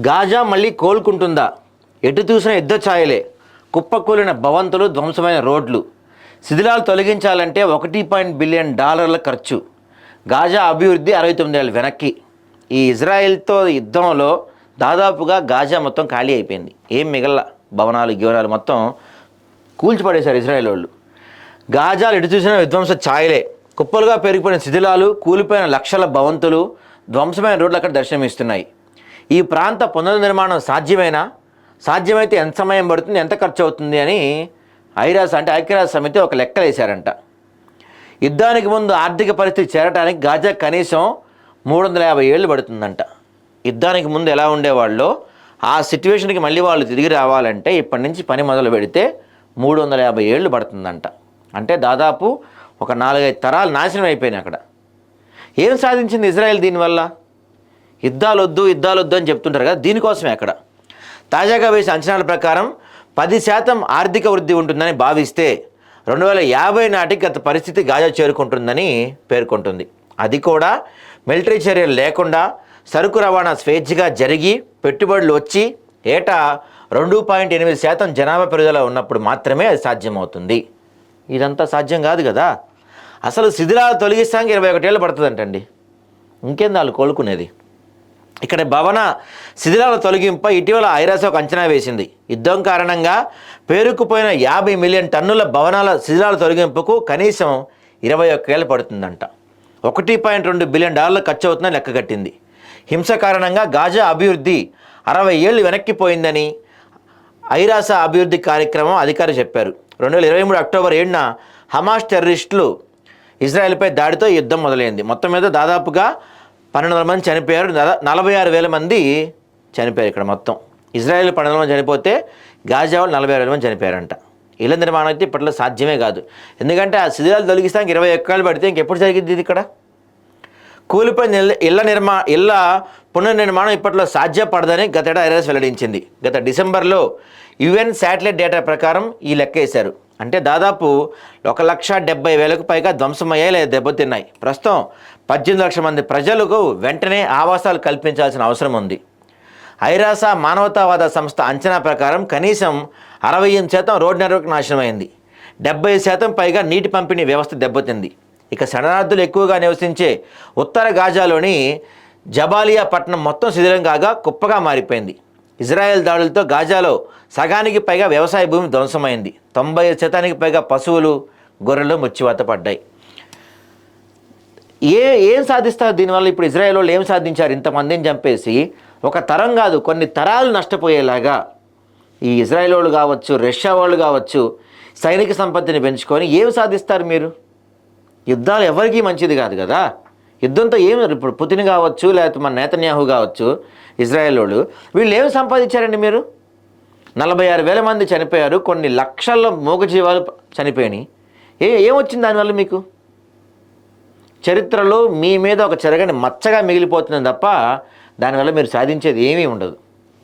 Gaza మళ్ళీ కోలుకుంటుందా? ఎటు చూసిన యుద్ధ ఛాయలే. కుప్పకూలిన భవంతులు ధ్వంసమైన రోడ్లు. శిథిలాలు తొలగించాలంటే ఒకటి పాయింట్ బిలియన్ డాలర్ల ఖర్చు. గాజా అభివృద్ధి అరవై తొమ్మిది వెనక్కి. ఈ ఇజ్రాయెల్తో యుద్ధంలో దాదాపుగా గాజా మొత్తం ఖాళీ అయిపోయింది. ఏం మిగల భవనాలు గివనాలు మొత్తం కూల్చిపడేశారు ఇజ్రాయెల్ వాళ్ళు. గాజాలు ఎటు చూసిన విధ్వంస ఛాయలే. కుప్పలుగా పెరిగిపోయిన శిథిలాలు కూలిపోయిన లక్షల భవంతులు ధ్వంసమైన రోడ్లు అక్కడ దర్శనమిస్తున్నాయి. ఈ ప్రాంత పునర్నిర్మాణం సాధ్యమేనా? సాధ్యమైతే ఎంత సమయం పడుతుంది? ఎంత ఖర్చు అవుతుంది? అని ఐరాస్ అంటే ఐక్యరాజ్య సమితి ఒక లెక్కలేశారంట. యుద్ధానికి ముందు ఆర్థిక పరిస్థితి చేరడానికి గాజా కనీసం మూడు వందల యాభై ఏళ్ళు పడుతుందంట. యుద్ధానికి ముందు ఎలా ఉండేవాళ్ళు? ఆ సిచ్యువేషన్కి మళ్ళీ వాళ్ళు తిరిగి రావాలంటే ఇప్పటి నుంచి పని మొదలు పెడితే మూడు వందల యాభై ఏళ్ళు పడుతుందంట. అంటే దాదాపు ఒక నాలుగైదు తరాలు నాశనం అయిపోయినాయి అక్కడ. ఏం సాధించింది ఇజ్రాయెల్ దీనివల్ల? యుద్ధాలొద్దు యుద్ధాలొద్దు అని చెప్తుంటారు కదా దీనికోసమే అక్కడ. తాజాగా వేసిన అంచనాల ప్రకారం పది శాతం ఆర్థిక వృద్ధి ఉంటుందని భావిస్తే రెండు వేల యాభై నాటికి గత పరిస్థితి గాజా చేరుకుంటుందని పేర్కొంటుంది. అది కూడా మిలిటరీ చర్యలు లేకుండా సరుకు రవాణా స్వేచ్ఛగా జరిగి పెట్టుబడులు వచ్చి ఏటా రెండు పాయింట్ ఎనిమిది శాతం జనాభా పెరుగుదల ఉన్నప్పుడు మాత్రమే అది సాధ్యమవుతుంది. ఇదంతా సాధ్యం కాదు కదా. అసలు శిథిలాలు తొలగిస్తానికి ఇరవై ఒకటేళ్ళు పడుతుందంటండి. ఇంకేం వాళ్ళు కోలుకునేది? ఇక్కడ భవన శిథిలాల తొలగింపై ఇటీవల ఐరాస ఒక అంచనా వేసింది. యుద్ధం కారణంగా పేరుకుపోయిన యాభై మిలియన్ టన్నుల భవనాల శిథిలాల తొలగింపుకు కనీసం ఇరవై ఒక్కేళ్ళు పడుతుందంట. ఒకటి పాయింట్ రెండు బిలియన్ డాలర్లు ఖర్చు అవుతుందని లెక్కగట్టింది హింస కారణంగా గాజా అభివృద్ధి అరవై ఏళ్ళు వెనక్కిపోయిందని ఐరాస అభివృద్ధి కార్యక్రమం అధికారులు చెప్పారు. రెండు వేల ఇరవై మూడు అక్టోబర్ ఏడున హమాస్ టెర్రరిస్టులు ఇజ్రాయెల్పై దాడితో యుద్ధం మొదలైంది. మొత్తం మీద దాదాపుగా పన్నెండు వందల మంది చనిపోయారు. నలభై ఆరు వేల మంది చనిపోయారు ఇక్కడ మొత్తం. ఇజ్రాయెల్ పన్నెండు మంది చనిపోతే గాజా వాళ్ళు నలభై ఆరు వేల మంది చనిపోయారంట. ఇళ్ళ నిర్మాణం అయితే ఇప్పట్లో సాధ్యమే కాదు. ఎందుకంటే ఆ శిథిరాలు తొలగిస్తానికి ఇరవై ఒక్కలు పడితే ఇంకెప్పుడు జరిగింది ఇది ఇక్కడ? కూలిపోయిన ఇళ్ళ ఇళ్ళ నిర్మా ఇళ్ళ పునర్నిర్మాణం ఇప్పట్లో సాధ్యపడదని గతేడా ఐరాస్ వెల్లడించింది. గత డిసెంబర్లో యుఎన్ శాటిలైట్ డేటా ప్రకారం ఈ లెక్క వేశారు. అంటే దాదాపు ఒక లక్ష డెబ్బై వేలకు పైగా ధ్వంసమయ్యాయి లేదా దెబ్బతిన్నాయి. ప్రస్తుతం పద్దెనిమిది లక్షల మంది ప్రజలకు వెంటనే ఆవాసాలు కల్పించాల్సిన అవసరం ఉంది. ఐరాస మానవతావాద సంస్థ అంచనా ప్రకారం కనీసం అరవై ఎనిమిది శాతం రోడ్ నెట్వర్క్ నాశనమైంది. డెబ్బై శాతం పైగా నీటి పంపిణీ వ్యవస్థ దెబ్బతింది. ఇక శరణార్థులు ఎక్కువగా నివసించే ఉత్తర గాజాలోని జబాలియా పట్టణం మొత్తం శిథిలం కాగా కుప్పగా మారిపోయింది. ఇజ్రాయెల్ దాడులతో గాజాలో సగానికి పైగా వ్యవసాయ భూమి ధ్వంసమైంది. తొంభై శాతానికి పైగా పశువులు గొర్రెలు ముచ్చివాత పడ్డాయి. ఏ ఏం సాధిస్తారు దీనివల్ల? ఇప్పుడు ఇజ్రాయెల్ వాళ్ళు ఏం సాధించారు? ఇంతమందిని చంపేసి ఒక తరం కాదు కొన్ని తరాలు నష్టపోయేలాగా ఈ ఇజ్రాయెల్ వాళ్ళు కావచ్చు రష్యా వాళ్ళు కావచ్చు సైనిక సంపత్తిని పెంచుకొని ఏం సాధిస్తారు మీరు? యుద్ధాలు ఎవరికీ మంచిది కాదు కదా? యుద్ధంతో ఏమి ఇప్పుడు పుతిన్ కావచ్చు లేకపోతే మన నేతన్యాహు కావచ్చు ఇజ్రాయెల్ వాళ్ళు వీళ్ళు ఏమి సంపాదించారండి మీరు? నలభై ఆరు వేల మంది చనిపోయారు కొన్ని లక్షల మూగజీవాలు చనిపోయినాయి. ఏ ఏమొచ్చింది దానివల్ల మీకు? చరిత్రలో మీ మీద ఒక చెరగని మచ్చగా మిగిలిపోతుంది తప్ప దానివల్ల మీరు సాధించేది ఏమీ ఉండదు.